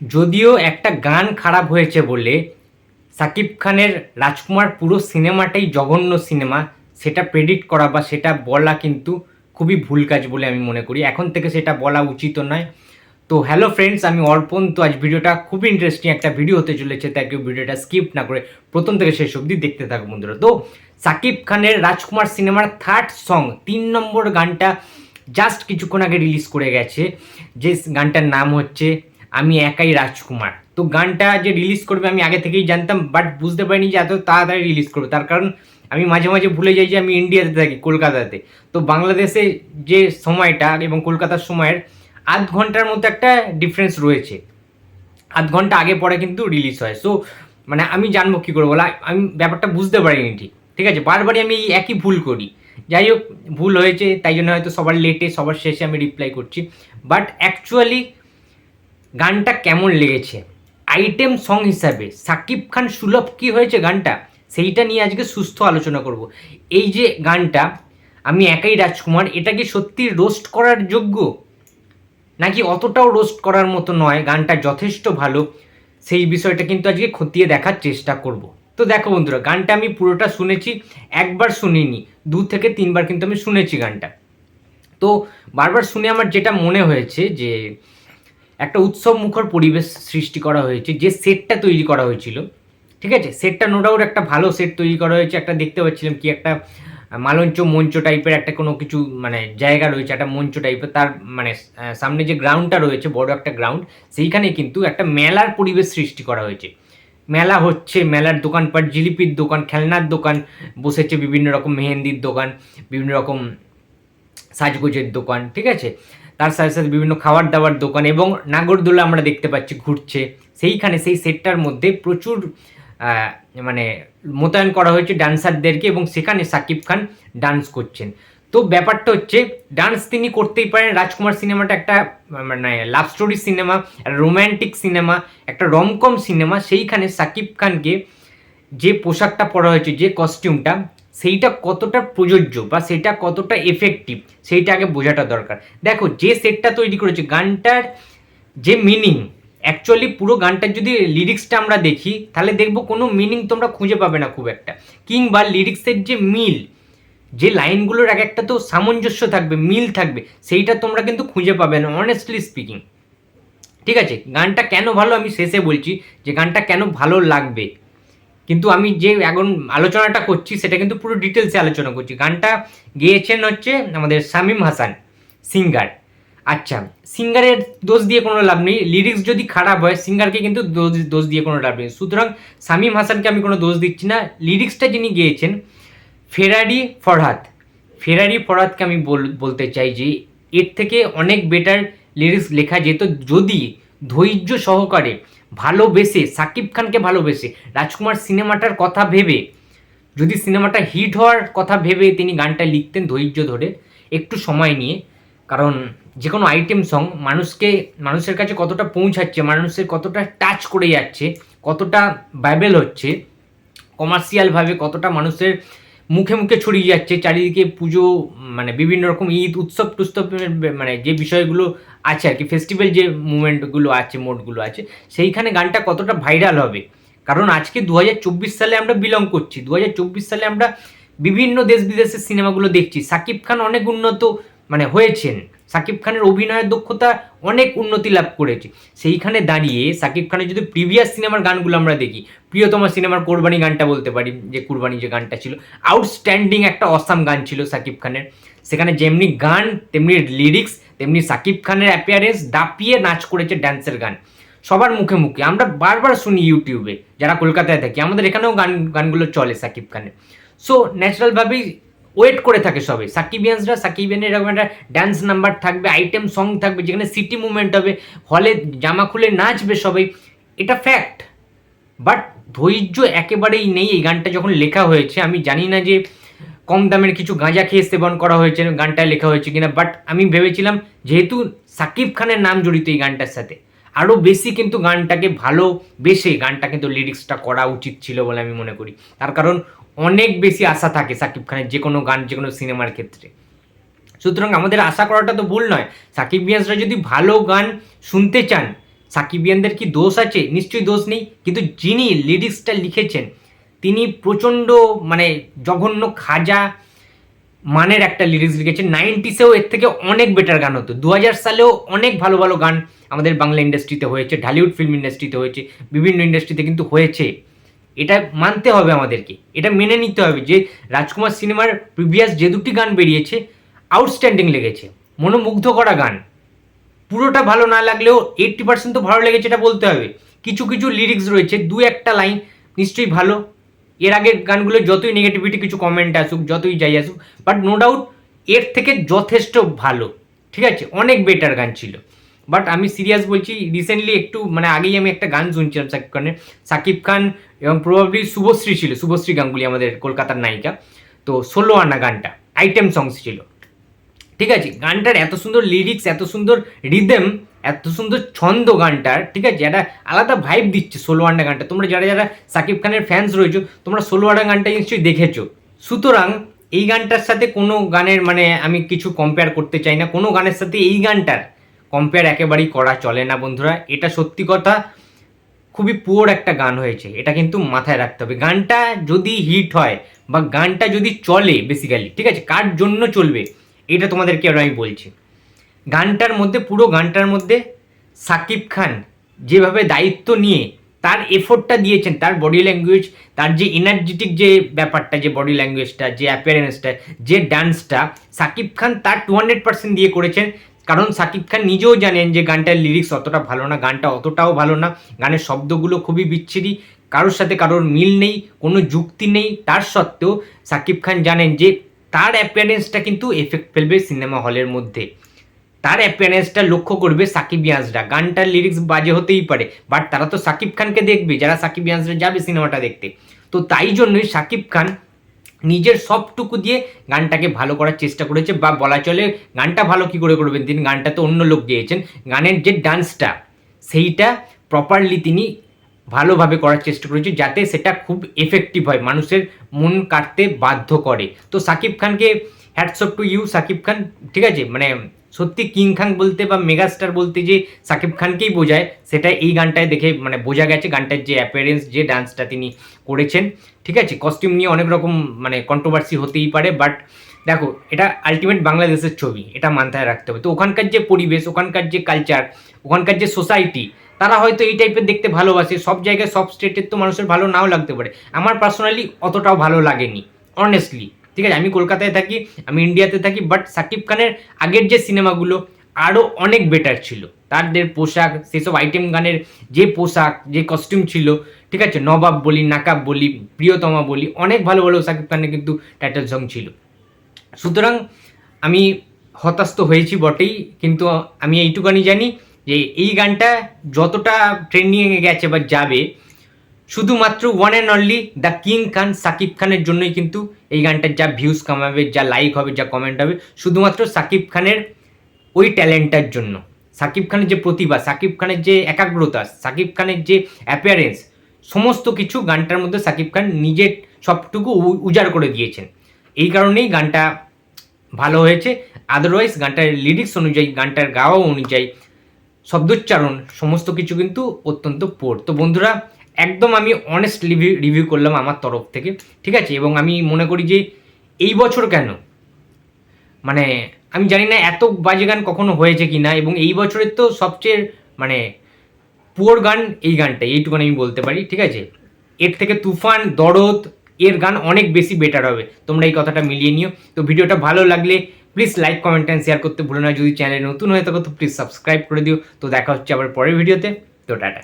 যদিও একটা গান খারাপ হয়েছে বলে, সাকিব খানের রাজকুমার পুরো সিনেমাটাই জঘন্য সিনেমা, সেটা প্রেডিক্ট করা বা সেটা বলা কিন্তু খুবই ভুল কাজ বলে আমি মনে করি। এখন থেকে সেটা বলা উচিত নয়। তো হ্যালো ফ্রেন্ডস আমি অর্পণ। তো আজ ভিডিওটা খুবই ইন্টারেস্টিং একটা ভিডিও হতে চলেছে, তাই কেউ ভিডিওটা স্কিপ না করে প্রথম থেকে শেষ অবধি দেখতে থাকো বন্ধুরা। তো সাকিব খানের রাজকুমার সিনেমার থার্ড সং তিন নম্বর গানটা জাস্ট কিছুক্ষণ আগে রিলিজ করে গেছে। যে গানটার নাম হচ্ছে আমি একাই রাজকুমার। তো গানটা যে রিলিজ করবে আমি আগে থেকেই জানতাম বাট বুঝতে পারিনি যে এত তাড়াতাড়ি রিলিজ করবে। তার কারণ আমি মাঝে মাঝে ভুলে যাই যে আমি ইন্ডিয়াতে থাকি, কলকাতাতে। তো বাংলাদেশে যে সময়টা এবং কলকাতার সময়ের আধ ঘণ্টার মতো একটা ডিফারেন্স রয়েছে। আধ ঘণ্টা আগে পরে কিন্তু রিলিজ হয়। সো মানে আমি জানব কী করব আমি ব্যাপারটা বুঝতে পারিনি ঠিক। ঠিক আছে? বারবারই আমি একই ভুল করি। যাই হোক, ভুল হয়েছে, তাই জন্য হয়তো সবার লেটে সবার শেষে আমি রিপ্লাই করছি। বাট অ্যাকচুয়ালি গানটা কেমন লেগেছে? আইটেম সং হিসাবে। সাকিব খান সুলভ কি হয়েছে গানটা? সেইটা নিয়ে আজকে সুস্থ আলোচনা করব। এই যে গানটা, আমি একাই রাজকুমার, এটা কি সত্যি রোস্ট করার যোগ্য? নাকি অতটাও রোস্ট করার মতো নয়, গানটা যথেষ্ট ভালো। সেই বিষয়টা কিন্তু আজকে খতিয়ে দেখার চেষ্টা করব। তো দেখো বন্ধুরা, গানটা আমি পুরোটা শুনেছি, একবার শুনিনি, দু থেকে তিনবার কিন্তু আমি শুনেছি গানটা। তো বারবার শুনে আমার যেটা মনে হয়েছে যে একটা উৎসব মুখর পরিবেশ সৃষ্টি করা হয়েছে, যে সেটটা তৈরি করা হয়েছিল। ঠিক আছে? সেটটা নো ডাউট একটা ভালো সেট তৈরি করা হয়েছে, একটা দেখতে পাচ্ছিলাম কি একটা মালঞ্চ মঞ্চ টাইপের একটা কোনো কিছু মানে জায়গা রয়েছে, একটা মঞ্চ টাইপের তার মানে সামনে যে গ্রাউন্ডটা রয়েছে, বড় একটা গ্রাউন্ড সেইখানে কিন্তু একটা মেলার পরিবেশ সৃষ্টি করা হয়েছে। মেলা হচ্ছে, মেলার দোকানপাট, জিলিপির দোকান, খেলনার দোকান, বসেছে বিভিন্ন রকম মেহেন্দির দোকান, বিভিন্ন রকম সাজগোজের দোকান, ঠিক আছে? তার সাথে সাথে বিভিন্ন খাবার দাবার দোকান এবং নাগরদোলা আমরা দেখতে পাচ্ছি ঘুরছে। সেইখানে সেই সেটটার মধ্যে প্রচুর মানে মোতায়েন করা হয়েছে ডান্সারদেরকে এবং সেখানে সাকিব খান ডান্স করছেন। তো ব্যাপারটা হচ্ছে, ডান্স তিনি করতেই পারেন। রাজকুমার সিনেমাটা একটা মানে love story cinema romantic cinema, একটা রমকম সিনেমা। সেইখানে সাকিব খানকে যে পোশাকটা পরা হয়েছে, যে কস্টিউমটা সেইটা কতটা প্রযোজ্য বা সেটা কতটা এফেক্টিভ সেইটা আগে বোঝাটা দরকার। দেখো, যে সেটটা তৈরি করেছে, গানটার যে মিনিং অ্যাকচুয়ালি পুরো গানটার যদি লিরিক্সটা আমরা দেখি, তাহলে দেখব কোনো মিনিং তোমরা খুঁজে পাবে না খুব একটা। কিংবা লিরিক্সের যে মিল, যে লাইনগুলোর এক একটা তো সামঞ্জস্য থাকবে, মিল থাকবে, সেইটা তোমরা কিন্তু খুঁজে পাবে না অনেস্টলি স্পিকিং ঠিক আছে? গানটা কেন ভালো আমি শেষে বলছি যে গানটা কেন ভালো লাগবে? কিন্তু আমি যে এখন আলোচনাটা করছি, সেটা কিন্তু পুরো ডিটেলসে আলোচনা করছি। গানটা গেয়েছেন হচ্ছে আমাদের শামিম হাসান সিঙ্গার আচ্ছা সিঙ্গারের দোষ দিয়ে কোনো লাভ নেই। লিরিক্স যদি খারাপ হয় সিঙ্গারকে কিন্তু দোষ দোষ দিয়ে কোনো লাভ নেই। সুতরাং শামিম হাসানকে আমি কোনো দোষ দিচ্ছি না। লিরিক্সটা যিনি গেয়েছেন, ফেরারি ফরহাদ। ফেরারি ফরহাদকে আমি বল- বলতে চাই যে, এর থেকে অনেক বেটার লিরিক্স লেখা যেত যদি ধৈর্য সহকারে ভালোবেসে, সাকিব খানকে ভালোবেসে, রাজকুমার সিনেমাটার কথা ভেবে, যদি সিনেমাটা হিট হওয়ার কথা ভেবে তিনি গানটা লিখতেন ধৈর্য ধরে, একটু সময় নিয়ে, কারণ যে কোনো আইটেম সং মানুষকে, মানুষের কাছে কতটা পৌঁছাচ্ছে, মানুষের কতটা টাচ করে যাচ্ছে, কতটা বাইবেল হচ্ছে কমার্শিয়ালভাবে কতটা মানুষের মুখে মুখে ছড়িয়ে যাচ্ছে, চারিদিকে পুজো মানে বিভিন্ন রকম ঈদ, উৎসব টুৎসবের মানে যে বিষয়গুলো আছে আর কি ফেস্টিভ্যাল যে মুভমেন্টগুলো আছে মোডগুলো আছে, সেইখানে গানটা কতটা ভাইরাল হবে? কারণ আজকে দু হাজার চব্বিশ সালে আমরা বিলং করছি দু হাজার চব্বিশ সালে আমরা বিভিন্ন দেশ বিদেশের সিনেমাগুলো দেখছি। সাকিব খান অনেক উন্নত মানে হয়েছেন। সাকিব খানের অভিনয়ের দক্ষতা অনেক উন্নতি লাভ করেছে। সেইখানে দাঁড়িয়ে সাকিব খানের যদি প্রিভিয়াস সিনেমার গানগুলো আমরা দেখি, প্রিয়তমা সিনেমার কোরবানি গানটা বলতে পারি, যে কোরবানি যে গানটা ছিল আউটস্ট্যান্ডিং একটা অসাম গান ছিল সাকিব খানের। সেখানে যেমনি গান, তেমনি লিরিক্স তেমনি সাকিব খানের অ্যাপিয়ারেন্স দাপিয়ে নাচ করেছে ড্যান্সের গান। সবার মুখে মুখে। আমরা বারবার শুনি ইউটিউবে, যারা কলকাতায় থাকি, আমাদের এখানেও গান, গানগুলো চলে সাকিব খানের। সো ন্যাচারালভাবেই ওয়েট করে থাকে সবে। সাকিবিয়ানসরা সাকিবিয়ানের এরকম একটা ড্যান্স নাম্বার থাকবে আইটেম সং থাকবে, যেখানে সিটি মুভমেন্ট হবে হলে জামা খুলে নাচবে সবাই এটা ফ্যাক্ট বাট ধৈর্য একেবারেই নেই এই গানটা যখন লেখা হয়েছে। আমি জানি না যে কম দামের কিছু গাঁজা খেয়ে সেবন করা হয়েছে, গানটায় লেখা হয়েছে কিনা বাট আমি ভেবেছিলাম যেহেতু সাকিব খানের নাম জড়িত এই গানটার সাথে আরও বেশি কিন্তু গানটাকে ভালো, বেশি গানটা কিন্তু লিরিক্সটা করা উচিত ছিল বলে আমি মনে করি। তার কারণ অনেক বেশি আশা থাকে সাকিব খানের যে কোনো গান, যে কোনো সিনেমার ক্ষেত্রে। সুতরাং আমাদের আশা করাটা তো ভুল নয়। সাকিব মিয়াজরা যদি ভালো গান শুনতে চান, সাকিব সাকিবিয়ানদের কি দোষ আছে? নিশ্চয়ই দোষ নেই। কিন্তু যিনি লিরিক্সটা লিখেছেন, তিনি প্রচণ্ড মানে জঘন্য খাজা মানের একটা লিরিক্স লিখেছেন। নাইনটিসেও এর থেকে অনেক বেটার গান হতো। দু হাজার সালেও অনেক ভালো ভালো গান আমাদের বাংলা ইন্ডাস্ট্রিতে হয়েছে, ঢালিউড ফিল্ম ইন্ডাস্ট্রিতে হয়েছে, বিভিন্ন ইন্ডাস্ট্রিতে কিন্তু হয়েছে। এটা মানতে হবে আমাদেরকে। এটা মেনে নিতে হবে যে রাজকুমার সিনেমার প্রিভিয়াস যে দুটি গান বেরিয়েছে আউটস্ট্যান্ডিং লেগেছে। মনোমুগ্ধ করা গান। পুরোটা ভালো না লাগলেও এইট্টি পার্সেন্ট তো ভালো লেগেছে এটা বলতে হবে। কিছু কিছু লিরিক্স রয়েছে, দু একটা লাইন নিশ্চয়ই ভালো। এর আগের গানগুলো যতই নেগেটিভিটি কিছু কমেন্ট আসুক, যতই যাই আসুক বাট নো ডাউট এর থেকে যথেষ্ট ভালো। ঠিক আছে? অনেক বেটার গান ছিল। বাট আমি সিরিয়াস বলছি রিসেন্টলি একটু মানে আগেই আমি একটা গান শুনছিলাম সাকিব খানের। সাকিব খান এবং প্রবাবলি শুভশ্রী ছিল, শুভশ্রী গাঙ্গুলি আমাদের কলকাতার নায়িকা। তো ষোলো আনা গানটা আইটেম সংস ছিল। ঠিক আছে, গানটার এত সুন্দর লিরিক্স এত সুন্দর রিদেম এত সুন্দর ছন্দ গানটার, ঠিক আছে, একটা আলাদা ভাইব দিচ্ছে ষোলো আন্ডা গানটা। তোমরা যারা যারা সাকিব খানের ফ্যান্স রয়েছো, তোমরা ষোলো আন্ডা গানটা নিশ্চয়ই দেখেছ। সুতরাং এই গানটার সাথে কোনো গানের মানে আমি কিছু কম্পেয়ার করতে চাই না। কোনো গানের সাথে এই গানটার কম্পেয়ার একেবারেই করা চলে না, বন্ধুরা। এটা সত্যি কথা, খুবই পুয়োর একটা গান হয়েছে। এটা কিন্তু মাথায় রাখতে হবে। গানটা যদি হিট হয় বা গানটা যদি চলে বেসিক্যালি ঠিক আছে? কার জন্য চলবে? এটা তোমাদেরকে এবার আমি বলছি। গানটার মধ্যে, পুরো গানটার মধ্যে সাকিব খান যেভাবে দায়িত্ব নিয়ে, তার এফোর্টটা দিয়েছেন, তার বডি ল্যাঙ্গুয়েজ তার যে এনার্জেটিক যে ব্যাপারটা, যে বডি ল্যাঙ্গুয়েজটা যে অ্যাপিয়ারেন্সটা যে ডান্সটা সাকিব খান তার টু হান্ড্রেড পার্সেন্ট দিয়ে করেছেন। কারণ সাকিব খান নিজেও জানেন যে গানটার লিরিক্স অতটা ভালো না, গানটা অতটাও ভালো না। গানের শব্দগুলো খুবই বিচ্ছিরি, কারোর সাথে কারোর মিল নেই, কোনো যুক্তি নেই। তার সত্ত্বেও সাকিব খান জানেন যে তার অ্যাপিয়ারেন্সটা কিন্তু এফেক্ট ফেলবে সিনেমা হলের মধ্যে। তার অ্যাপিয়ারেন্সটা লক্ষ্য করবে সাকিব ইয়ান্সরা। গানটার লিরিক্স বাজে হতেই পারে বাট তারা তো সাকিব খানকে দেখবে, যারা সাকিব ইয়ান্সরা যাবে সিনেমাটা দেখতে। তো তাই জন্যই সাকিব খান নিজের সবটুকু দিয়ে গানটাকে ভালো করার চেষ্টা করেছে বা বলা চলে গানটা ভালো কি করে করবেন তিনি? গানটা তো অন্য লোক গিয়েছেন। গানের যে ডান্সটা, সেইটা প্রপারলি তিনি ভালোভাবে করার চেষ্টা করেছে যাতে সেটা খুব এফেক্টিভ হয়, মানুষের মন কাটতে বাধ্য করে। তো সাকিব খানকে hats off to you Shakib Khan, ঠিক আছে? মানে সত্যি কিং খান বলতে বা মেগাস্টার বলতে যে সাকিব খানকেই বোঝায়, সেটা এই গানটায় দেখে মানে বোঝা গেছে, গানটার যে অ্যাপিয়ারেন্স যে ডান্সটা তিনি করেছেন। ঠিক আছে? কস্টিউম নিয়ে অনেক রকম মানে কন্ট্রোভার্সি হতেই পারে বাট দেখো, এটা আলটিমেট বাংলাদেশের ছবি, এটা মাথায় রাখতে হবে। তো ওখানকার যে পরিবেশ, ওখানকার যে কালচার ওখানকার যে সোসাইটি তারা হয়তো এই টাইপের দেখতে ভালোবাসে, সব জায়গায়, সব স্টেটের তো মানুষের ভালো নাও লাগতে পারে। আমার পার্সোনালি অতটাও ভালো লাগেনি অনেস্টলি ঠিক আছে? আমি কলকাতায় থাকি, আমি ইন্ডিয়াতে থাকি বাট সাকিব খানের আগের যে সিনেমাগুলো আরও অনেক বেটার ছিল। তাদের পোশাক সেসব আইটেম গানের যে পোশাক, যে কস্টিউম ছিল, ঠিক আছে? নবাব বলি, নাকাব বলি, প্রিয়তমা বলি, অনেক ভালো ভালো সাকিব খানের কিন্তু টাইটেল সং ছিল। সুতরাং আমি হতাশ তো হয়েছি বটেই, কিন্তু আমি এইটুকানি জানি যে এই গানটা যতটা ট্রেন্ডিংয়ে গেছে বা যাবে, শুধুমাত্র one and only the king Khan Shakib খানের জন্যই কিন্তু এই গানটার যা ভিউজ কামাবে, যা লাইক হবে, যা কমেন্ট হবে, শুধুমাত্র সাকিব খানের ওই ট্যালেন্টটার জন্য। সাকিব খানের যে প্রতিভা, সাকিব খানের যে একাগ্রতা, সাকিব খানের যে অ্যাপিয়ারেন্স সমস্ত কিছু গানটার মধ্যে সাকিব খান নিজের সবটুকু উজাড় করে দিয়েছেন। এই কারণেই গানটা ভালো হয়েছে। আদারওয়াইজ গানটার লিরিক্স অনুযায়ী, গানটার গাওয়া অনুযায়ী, শব্দোচ্চারণ, সমস্ত কিছু কিন্তু অত্যন্ত পোর তো বন্ধুরা, একদম আমি অনেস্ট রিভিউ রিভিউ করলাম আমার তরফ থেকে, ঠিক আছে? এবং আমি মনে করি যে এই বছর কেন? মানে আমি জানি না এত বাজে গান কখনো হয়েছে কি না এবং এই বছরের তো সবচেয়ে মানে পুয়োর গান এই গানটা এইটুকুন আমি বলতে পারি, ঠিক আছে? এর থেকে তুফান, দরদ, এর গান অনেক বেশি বেটার হবে। তোমরা এই কথাটা মিলিয়ে নিও। তো ভিডিওটা ভালো লাগলে please like comment and share করতে ভুলো না। যদি চ্যানেলে নতুন হয়ে থাকো, তো প্লিজ সাবস্ক্রাইব করে দিও। তো দেখা হচ্ছে আবার পরের ভিডিওতে। তো টাটা।